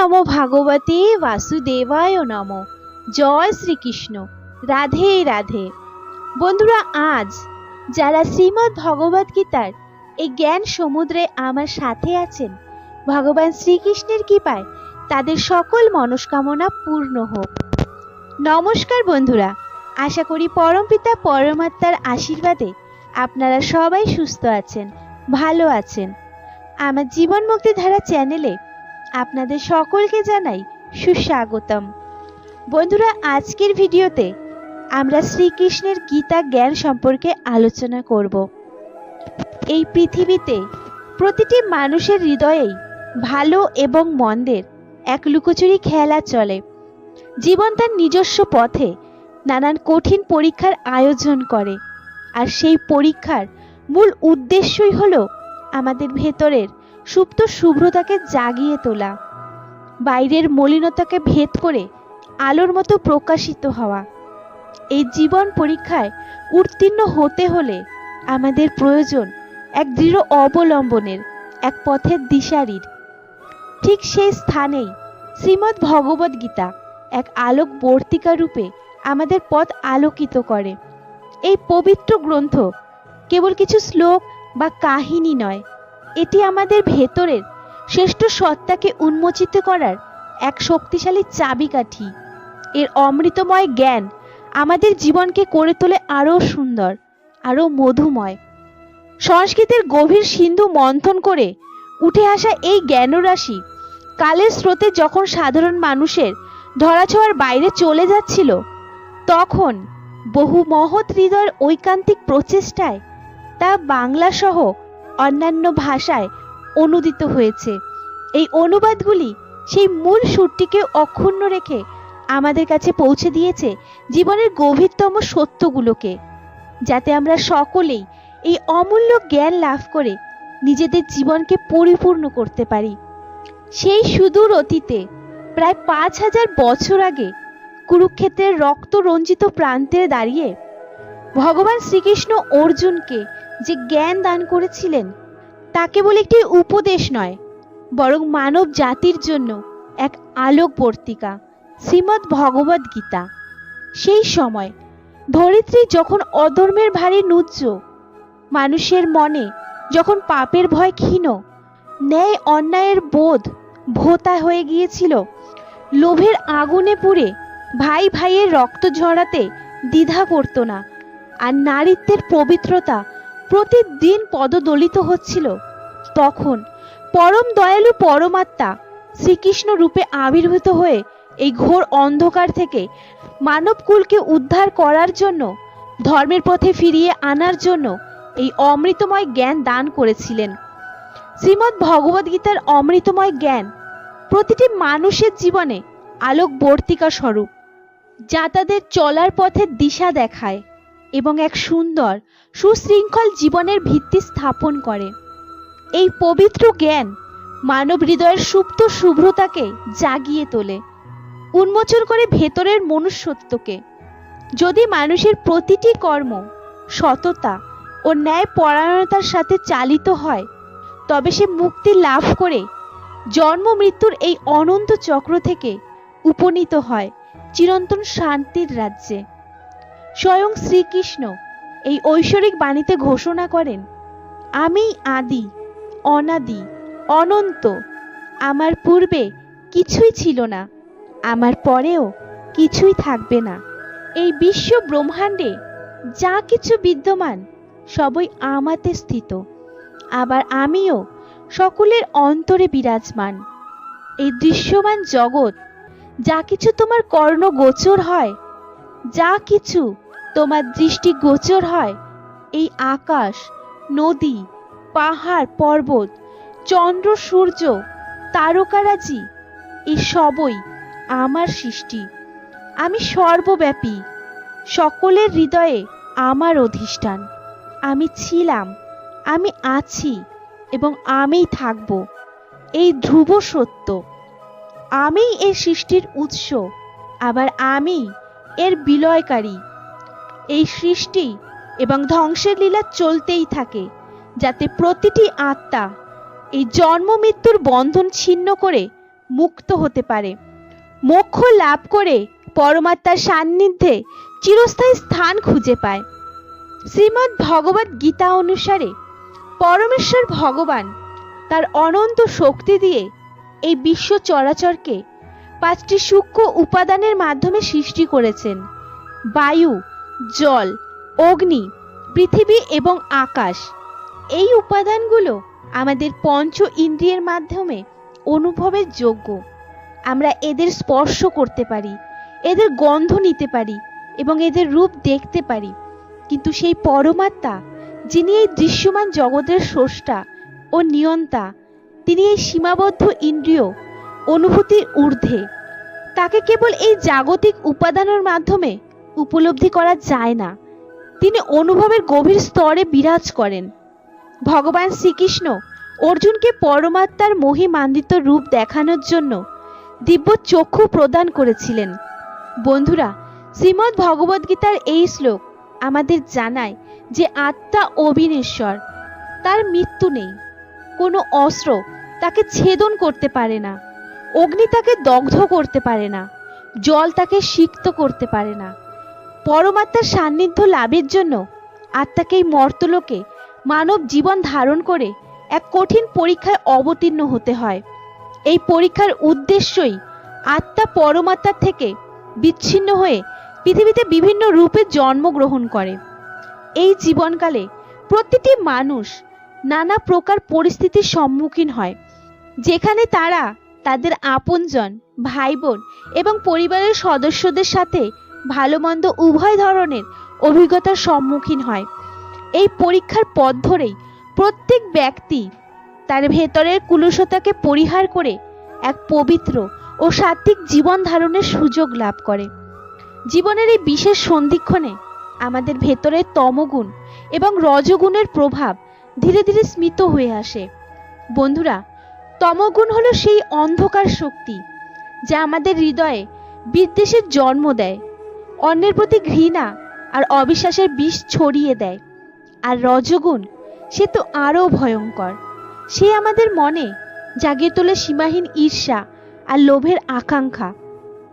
নমো ভাগবতে বাসুদেবায় নম। জয় শ্রীকৃষ্ণ। রাধে রাধে। বন্ধুরা, আজ যারা শ্রীমদ্ ভগবত গীতার এই জ্ঞান সমুদ্রে আমার সাথে আছেন, ভগবান শ্রীকৃষ্ণের কৃপায় তাদের সকল মনস্কামনা পূর্ণ হোক। নমস্কার বন্ধুরা, আশা করি পরমপিতা, পরমাত্মার আশীর্বাদে আপনারা সবাই সুস্থ আছেন, ভালো আছেন। আমার জীবন মুক্তি ধারা চ্যানেলে আপনাদের সকলকে জানাই সুস্বাগতম। বন্ধুরা, আজকের ভিডিওতে আমরা শ্রীকৃষ্ণের গীতা জ্ঞান সম্পর্কে আলোচনা করব। এই পৃথিবীতে প্রতিটি মানুষের হৃদয়েই ভালো এবং মন্দের এক লুকোচুরি খেলা চলে। জীবন তার নিজস্ব পথে নানান কঠিন পরীক্ষার আয়োজন করে। আর সেই পরীক্ষার মূল উদ্দেশ্যই হলো আমাদের ভেতরের সুপ্ত শুভ্রতাকে জাগিয়ে তোলা, বাইরের মলিনতাকে ভেদ করে আলোর মতো প্রকাশিত হওয়া। এই জীবন পরীক্ষায় উত্তীর্ণ হতে হলে আমাদের প্রয়োজন এক দৃঢ় অবলম্বনের, এক পথের দিশারির। ঠিক সেই স্থানেই শ্রীমদ্ ভগবদ গীতা এক আলোক বর্তিকা রূপে আমাদের পথ আলোকিত করে। এই পবিত্র গ্রন্থ কেবল কিছু শ্লোক বা কাহিনী নয় এটি আমাদের ভেতরের শ্রেষ্ঠ সত্তাকে উন্মোচিত করার এক শক্তিশালী চাবিকাঠি। এর অমৃতময় জ্ঞান আমাদের জীবনকে করে তোলে আরও সুন্দর, আরও মধুময়। সংস্কৃতের গভীর সিন্ধু মন্থন করে উঠে আসা এই জ্ঞানরাশি কালের স্রোতে যখন সাধারণ মানুষের ধরাছোঁয়ার বাইরে চলে যাচ্ছিল, তখন বহু মহৎ হৃদয়ের ঐকান্তিক প্রচেষ্টায় তা বাংলা সহ অন্যান্য ভাষায় অনুদিত হয়েছে। এই অনুবাদগুলি সেই মূল সুরটিকে অক্ষুণ্ণ রেখে আমাদের কাছে পৌঁছে দিয়েছে জীবনের গভীরতম সত্যগুলোকে, যাতে আমরা সকলেই এই অমূল্য জ্ঞান লাভ করে নিজেদের জীবনকে পরিপূর্ণ করতে পারি। সেই সুদূর অতীতে প্রায় পাঁচ হাজার বছর আগে কুরুক্ষেত্রের রক্ত রঞ্জিত প্রান্তে দাঁড়িয়ে ভগবান শ্রীকৃষ্ণ অর্জুনকে যে জ্ঞান দান করেছিলেন তা কেবল একটি উপদেশ নয়, বরং মানব জাতির জন্য এক আলোকবর্তিকা শ্রীমদ্ ভগবদ গীতা। সেই সময় ধরিত্রী যখন অধর্মের ভারী নুজ্জ মানুষের মনে যখন পাপের ভয় ক্ষীণ, ন্যায় অন্যায়ের বোধ ভোতা হয়ে গিয়েছিল, লোভের আগুনে পুড়ে ভাই ভাইয়ের রক্ত ঝরাতে দ্বিধা করত না, আর নারীত্বের পবিত্রতা প্রতিদিন পদদলিত হচ্ছিল। তখন পরম দয়ালু পরমাত্মা শ্রীকৃষ্ণ রূপে আবির্ভূত হয়ে এই ঘোর অন্ধকার থেকে মানবকুলকে উদ্ধার করার জন্য, ধর্মের পথে ফিরিয়ে আনার জন্য এই অমৃতময় জ্ঞান দান করেছিলেন। শ্রীমদ্ ভগবদ গীতার অমৃতময় জ্ঞান প্রতিটি মানুষের জীবনে আলোক বর্তিকা স্বরূপ, যা তাদের চলার পথের দিশা দেখায়। এবং এক সুন্দর, সুশৃঙ্খল জীবনের ভিত্তি স্থাপন করে। এই পবিত্র জ্ঞান মানব হৃদয়ের সুপ্ত শুভ্রতাকে জাগিয়ে তোলে, উন্মোচন করে ভেতরের মনুষ্যত্বকে। যদি মানুষের প্রতিটি কর্ম সততা ও ন্যায় পরায়ণতার সাথে চালিত হয়, তবে সে মুক্তি লাভ করে জন্ম মৃত্যুর এই অনন্ত চক্র থেকে উপনীত হয় চিরন্তন শান্তির রাজ্যে। স্বয়ং শ্রীকৃষ্ণ এই ঐশ্বরিক বাণীতে ঘোষণা করেন, আমি আদি, অনাদি, অনন্ত। আমার পূর্বে কিছুই ছিল না, আমার পরেও কিছুই থাকবে না। এই বিশ্ব ব্রহ্মাণ্ডে যা কিছু বিদ্যমান সবই আমাতে স্থিত। আবার আমিও সকলের অন্তরে বিরাজমান। এই দৃশ্যমান জগৎ, যা কিছু তোমার কর্ণ গোচর হয় যা কিছু তোমার দৃষ্টি গোচর হয়, এই আকাশ, নদী, পাহাড়, পর্বত, চন্দ্র, সূর্য, তারকারাজি এই সবই আমার সৃষ্টি। আমি সর্বব্যাপী, সকলের হৃদয়ে আমার অধিষ্ঠান। আমি ছিলাম, আমি আছি এবং আমিই থাকব, এই ধ্রুব সত্য। আমি এই সৃষ্টির উৎস, আবার আমি এর বিলয়কারী। এই সৃষ্টি এবং ধ্বংসের লীলা চলতেই থাকে, যাতে প্রতিটি আত্মা এই জন্ম মৃত্যুর বন্ধন ছিন্ন করে মুক্ত হতে পারে। মোক্ষ লাভ করে পরমাত্মার সান্নিধ্যে চিরস্থায়ী স্থান খুঁজে পায়। শ্রীমদ্ ভগবত গীতা অনুসারে পরমেশ্বর ভগবান তার অনন্ত শক্তি দিয়ে এই বিশ্ব চরাচরকে পাঁচটি সূক্ষ্ম উপাদানের মাধ্যমে সৃষ্টি করেছেন। বায়ু, জল, অগ্নি, পৃথিবী এবং আকাশ। এই উপাদানগুলো আমাদের পঞ্চ ইন্দ্রিয়ের মাধ্যমে অনুভবের যোগ্য। আমরা এদের স্পর্শ করতে পারি, এদের গন্ধ নিতে পারি এবং এদের রূপ দেখতে পারি। কিন্তু সেই পরমাত্মা, যিনি এই দৃশ্যমান জগতের স্রষ্টা ও নিয়ন্তা, তিনি এই সীমাবদ্ধ ইন্দ্রিয় অনুভূতির ঊর্ধ্বে। তাকে কেবল এই জাগতিক উপাদানের মাধ্যমে উপলব্ধি করা যায় না। তিনি অনুভবের গভীর স্তরে বিরাজ করেন। ভগবান শ্রীকৃষ্ণ অর্জুনকে পরমাত্মার মহিমান্বিত রূপ দেখানোর জন্য দিব্য চক্ষু প্রদান করেছিলেন। বন্ধুরা, শ্রীমদ্ ভগবদ্গীতার এই শ্লোক আমাদের জানায় যে আত্মা অবিনেশ্বর, তার মৃত্যু নেই। কোনো অস্ত্র তাকে ছেদন করতে পারে না। অগ্নি তাকে দগ্ধ করতে পারে না, জল তাকে সিক্ত করতে পারে না। পরমাত্মার সান্নিধ্য লাভের জন্য আত্মাকে এই মর্তলোকে মানব জীবন ধারণ করে এক কঠিন পরীক্ষায় অবতীর্ণ হতে হয়। এই পরীক্ষার উদ্দেশ্যই আত্মা পরমাত্মার থেকে বিচ্ছিন্ন হয়ে পৃথিবীতে বিভিন্ন রূপে জন্মগ্রহণ করে। এই জীবনকালে প্রতিটি মানুষ নানা প্রকার পরিস্থিতির সম্মুখীন হয়, যেখানে তারা তাদের আপনজন ভাই বোন এবং পরিবারের সদস্যদের সাথে ভালো মন্দ উভয় ধরনের অভিজ্ঞতার সম্মুখীন হয়। এই পরীক্ষার পথ ধরেই প্রত্যেক ব্যক্তি তার ভেতরের কুলসতাকে পরিহার করে এক পবিত্র ও সাত্বিক জীবন ধারণের সুযোগ লাভ করে। জীবনের এই বিশেষ সন্ধিক্ষণে আমাদের ভেতরের তমগুণ এবং রজগুণের প্রভাব ধীরে ধীরে স্মিত হয়ে আসে। বন্ধুরা তমগুণ হলো সেই অন্ধকার শক্তি, যা আমাদের হৃদয়ে বিদ্বেষের জন্ম দেয়, অন্যের প্রতি ঘৃণা আর অবিশ্বাসের বিষ ছড়িয়ে দেয়। আর রজগুণ, সে তো আরও ভয়ঙ্কর। সে আমাদের মনে জাগিয়ে তোলে সীমাহীন ঈর্ষা আর লোভের আকাঙ্ক্ষা,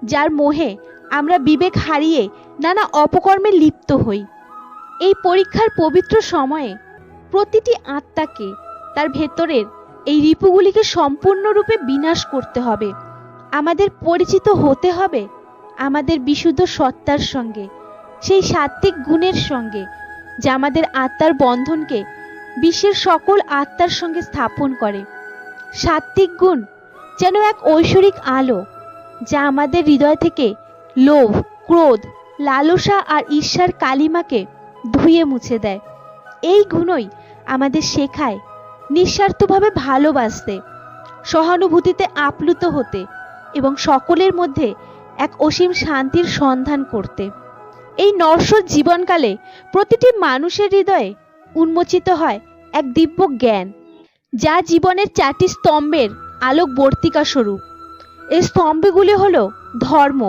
যার মোহে আমরা বিবেক হারিয়ে নানা অপকর্মে লিপ্ত হই। এই পরীক্ষার পবিত্র সময়ে প্রতিটি আত্মাকে তার ভেতরের এই রিপুগুলিকে সম্পূর্ণরূপে বিনাশ করতে হবে। আমাদের পরিচিত হতে হবে আমাদের বিশুদ্ধ সত্তার সঙ্গে, সেই সাত্ত্বিক গুণের সঙ্গে, যা আমাদের আত্মার বন্ধনকে বিশ্বের সকল আত্মার সঙ্গে স্থাপন করে। সাত্ত্বিক গুণ যেন এক ঐশ্বরিক আলো, যা আমাদের হৃদয় থেকে লোভ, ক্রোধ, লালসা আর ঈর্ষার কালিমাকে ধুয়ে মুছে দেয়। এই গুণই আমাদের শেখায় নিঃস্বার্থভাবে ভালোবাসতে, সহানুভূতিতে আপ্লুত হতে এবং সকলের মধ্যে এক অসীম শান্তির সন্ধান করতে। এই নশ্বর জীবনকালে প্রতিটি মানুষের হৃদয়ে উন্মোচিত হয় এক দিব্য জ্ঞান, যা জীবনের চারটি স্তম্ভের আলোকবর্তিকা স্বরূপ। এই স্তম্ভগুলি হল ধর্ম,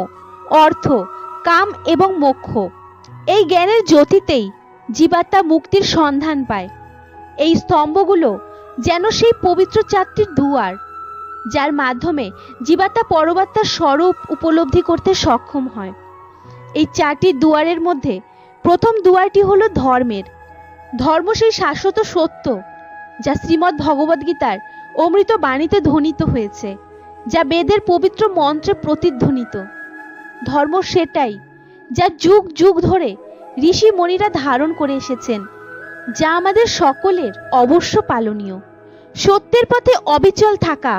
অর্থ, কাম এবং মোক্ষ। এই জ্ঞানের জ্যোতিতেই জীবাত্মা মুক্তির সন্ধান পায়। এই স্তম্ভগুলো যেন সেই পবিত্র চারটির দুয়ার, যার মাধ্যমে জীবাত্মা পরমাত্মার স্বরূপ উপলব্ধি করতে সক্ষম হয়। এই চারটি দুয়ারের মধ্যে প্রথম দুয়ারটি হলো ধর্মের। ধর্ম সেই শাশ্বত সত্য, যা শ্রীমদ্ ভগবদ্গীতার অমৃত বাণীতে ধ্বনিত হয়েছে, যা বেদের পবিত্র মন্ত্রে প্রতিধ্বনিত। ধর্ম সেটাই যা যুগ যুগ ধরে ঋষি মণিরা ধারণ করে এসেছেন, যা আমাদের সকলের অবশ্য পালনীয়। সত্যের পথে অবিচল থাকা,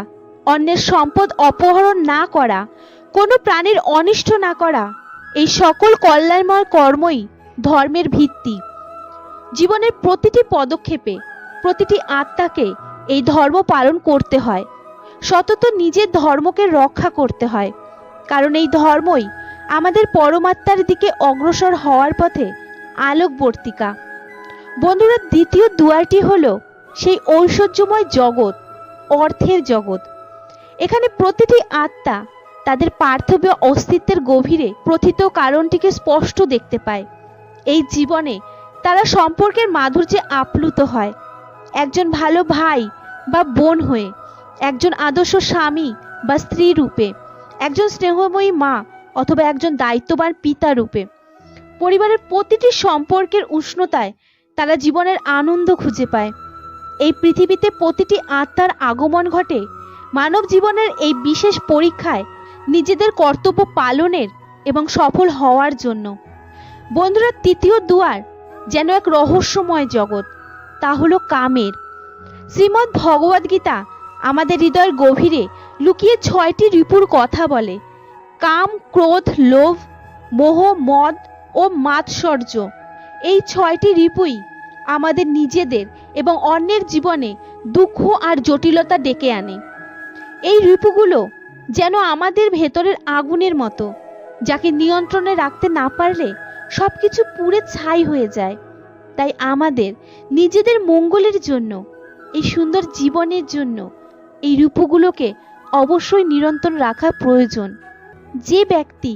অন্যের সম্পদ অপহরণ না করা, কোনো প্রাণীর অনিষ্ট না করা, এই সকল কল্যাণময় কর্মই ধর্মের ভিত্তি। জীবনের প্রতিটি পদক্ষেপে প্রতিটি আত্মাকে এই ধর্ম পালন করতে হয়। সতত নিজের ধর্মকে রক্ষা করতে হয়। কারণ এই ধর্মই আমাদের পরমাত্মার দিকে অগ্রসর হওয়ার পথে আলোকবর্তিকা। বন্ধুরা, দ্বিতীয় দুয়ারটি হলো সেই ঐশ্বর্যময় জগৎ, অর্থের জগৎ। এখানে প্রতিটি আত্মা তাদের পার্থিব অস্তিত্বের গভীরে প্রথিত কারণটিকে স্পষ্ট দেখতে পায়। এই জীবনে তারা সম্পর্কের মাধুর্যে আপ্লুত হয়। একজন ভালো ভাই বা বোন হয়ে, একজন আদর্শ স্বামী বা স্ত্রী রূপে, একজন স্নেহময়ী মা অথবা একজন দায়িত্ববান পিতা রূপে। পরিবারের প্রতিটি সম্পর্কের উষ্ণতায় তারা জীবনের আনন্দ খুঁজে পায়। এই পৃথিবীতে প্রতিটি আত্মার আগমন ঘটে। মানব জীবনের এই বিশেষ পরীক্ষায় নিজেদের কর্তব্য পালনের এবং সফল হওয়ার জন্য। বন্ধুরা, তৃতীয় দুয়ার যেন এক রহস্যময় জগৎ, তা হলো কামের। শ্রীমদ্ ভগবদ গীতা আমাদের হৃদয়ের গভীরে লুকিয়ে ছয়টি রিপুর কথা বলে। কাম, ক্রোধ, লোভ, মোহ, মদ ও মাৎসর্য। এই ছয়টি রিপুই আমাদের নিজেদের এবং অন্যের জীবনে দুঃখ আর জটিলতা ডেকে আনে। এই রিপুগুলো যেন আমাদের ভেতরের আগুনের মতো, যাকে নিয়ন্ত্রণে রাখতে না পারলে সব কিছু পুড়ে ছাই হয়ে যায়। তাই আমাদের নিজেদের মঙ্গলের জন্য, এই সুন্দর জীবনের জন্য এই রূপগুলোকে অবশ্যই নিরন্তর রাখা প্রয়োজন। যে ব্যক্তি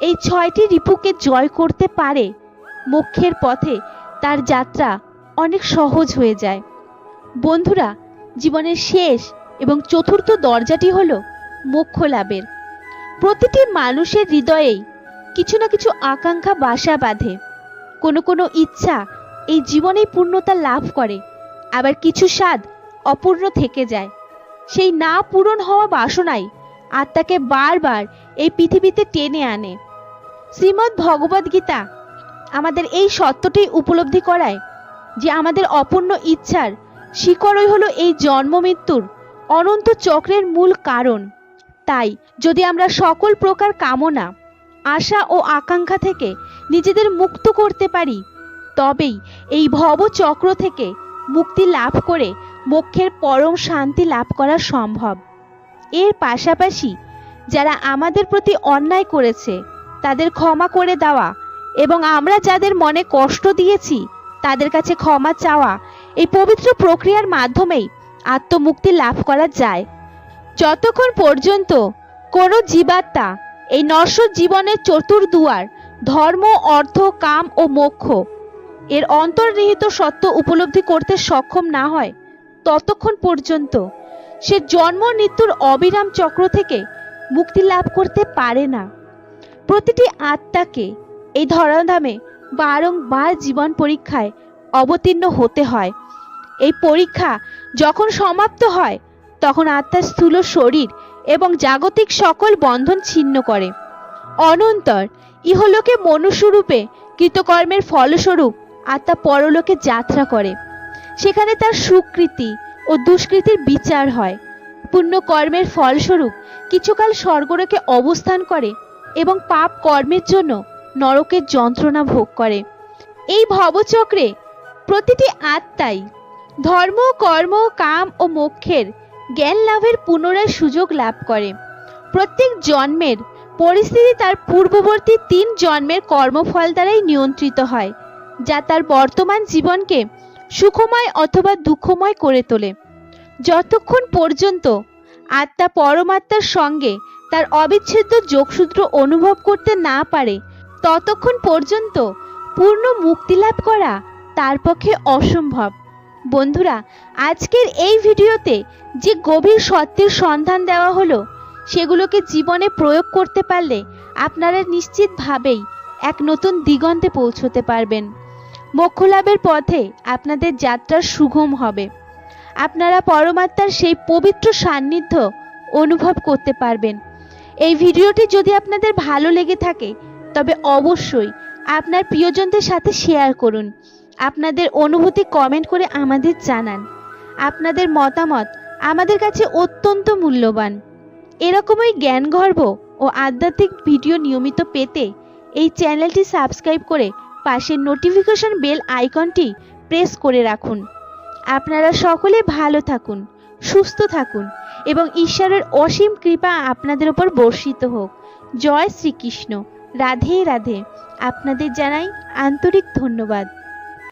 এই ছয়টি রিপুকে জয় করতে পারে, মোক্ষের পথে তার যাত্রা অনেক সহজ হয়ে যায়। বন্ধুরা, জীবনের শেষ এবং চতুর্থ দরজাটি হল মোক্ষ লাভের। প্রতিটি মানুষের হৃদয়েই কিছু না কিছু আকাঙ্ক্ষা বাসা বাঁধে। কোনো কোনো ইচ্ছা এই জীবনেই পূর্ণতা লাভ করে, আবার কিছু স্বাদ অপূর্ণ থেকে যায়। সেই না পূরণ হওয়া বাসনাই আত্মাকে বারবার এই পৃথিবীতে টেনে আনে। শ্রীমদ্ ভগবদ্গীতা আমাদের এই সত্যটি উপলব্ধি করায় যে আমাদের অপূর্ণ ইচ্ছার শিকড়ই হলো এই জন্ম মৃত্যুর অনন্ত চক্রের মূল কারণ। তাই যদি আমরা সকল প্রকার কামনা, আশা ও আকাঙ্ক্ষা থেকে নিজেদের মুক্ত করতে পারি, তবেই এই ভব চক্র থেকে মুক্তি লাভ করে মোক্ষের পরম শান্তি লাভ করা সম্ভব। এর পাশাপাশি যারা আমাদের প্রতি অন্যায় করেছে, তাদের ক্ষমা করে দেওয়া এবং আমরা যাদের মনে কষ্ট দিয়েছি তাদের কাছে ক্ষমা চাওয়া এই পবিত্র প্রক্রিয়ার মাধ্যমেই আত্মমুক্তি লাভ করা যায়। যতক্ষণ পর্যন্ত কোনো জীবাত্মা এই নশ্বর জীবনের চতুর্দুয়ার ধর্ম, অর্থ, কাম ও মোক্ষ এর অন্তর্নিহিত সত্য উপলব্ধি করতে সক্ষম না হয়, ততক্ষণ পর্যন্ত সে জন্ম, মৃত্যুর অবিরাম চক্র থেকে মুক্তি লাভ করতে পারে না। প্রতিটি আত্মাকে এই ধরাধামে বারংবার জীবন পরীক্ষায় অবতীর্ণ হতে হয়। এই পরীক্ষা যখন সমাপ্ত হয়, তখন আত্মার স্থূল শরীর এবং জাগতিক সকল বন্ধন ছিন্ন করে। অনন্তর ইহলোকে মনুষ্যরূপে কৃতকর্মের ফলস্বরূপ আত্মা পরলোকে যাত্রা করে। সেখানে তার সুকৃতি ও দুষ্কৃতির বিচার হয়। পুণ্যকর্মের ফলস্বরূপ কিছুকাল স্বর্গলোকে অবস্থান করে এবং পাপ কর্মের জন্য নরকের যন্ত্রণা ভোগ করে। এই ভবচক্রে প্রতিটি আত্মাই ধর্ম, কর্ম, কাম ও মোক্ষের জ্ঞান লাভের পুনরায় সুযোগ লাভ করে। প্রত্যেক জন্মের পরিস্থিতি তার পূর্ববর্তী তিন জন্মের কর্মফল দ্বারাই নিয়ন্ত্রিত হয়, যা তার বর্তমান জীবনকে সুখময় অথবা দুঃখময় করে তোলে। যতক্ষণ পর্যন্ত আত্মা পরমাত্মার সঙ্গে তার অবিচ্ছেদ্য যোগসূত্র অনুভব করতে না পারে ততক্ষণ পর্যন্ত পূর্ণ মুক্তি লাভ করা তার পক্ষে অসম্ভব। বন্ধুরা, আজকের এই ভিডিওতে যে গভীর সত্যের সন্ধান দেওয়া হলো, সেগুলোকে জীবনে প্রয়োগ করতে পারলে আপনারা নিশ্চিতভাবেই এক নতুন দিগন্তে পৌঁছতে পারবেন। মোক্ষ লাভের পথে আপনাদের যাত্রা সুগম হবে। আপনারা পরমাত্মার সেই পবিত্র সান্নিধ্য অনুভব করতে পারবেন। এই ভিডিওটি যদি আপনাদের ভালো লেগে থাকে তবে অবশ্যই আপনার প্রিয়জনদের সাথে শেয়ার করুন। আপনাদের অনুভূতি কমেন্ট করে আমাদের জানান। আপনাদের মতামত আমাদের কাছে অত্যন্ত মূল্যবান। এরকমই জ্ঞানগর্ভ ও আধ্যাত্মিক ভিডিও নিয়মিত পেতে এই চ্যানেলটি সাবস্ক্রাইব করে পাশের নোটিফিকেশন বেল আইকনটি প্রেস করে রাখুন। আপনারা সকলে ভালো থাকুন, সুস্থ থাকুন এবং ঈশ্বরের অসীম কৃপা আপনাদের উপর বর্ষিত হোক। জয় শ্রীকৃষ্ণ। রাধে রাধে। আপনাদের জানাই আন্তরিক ধন্যবাদ।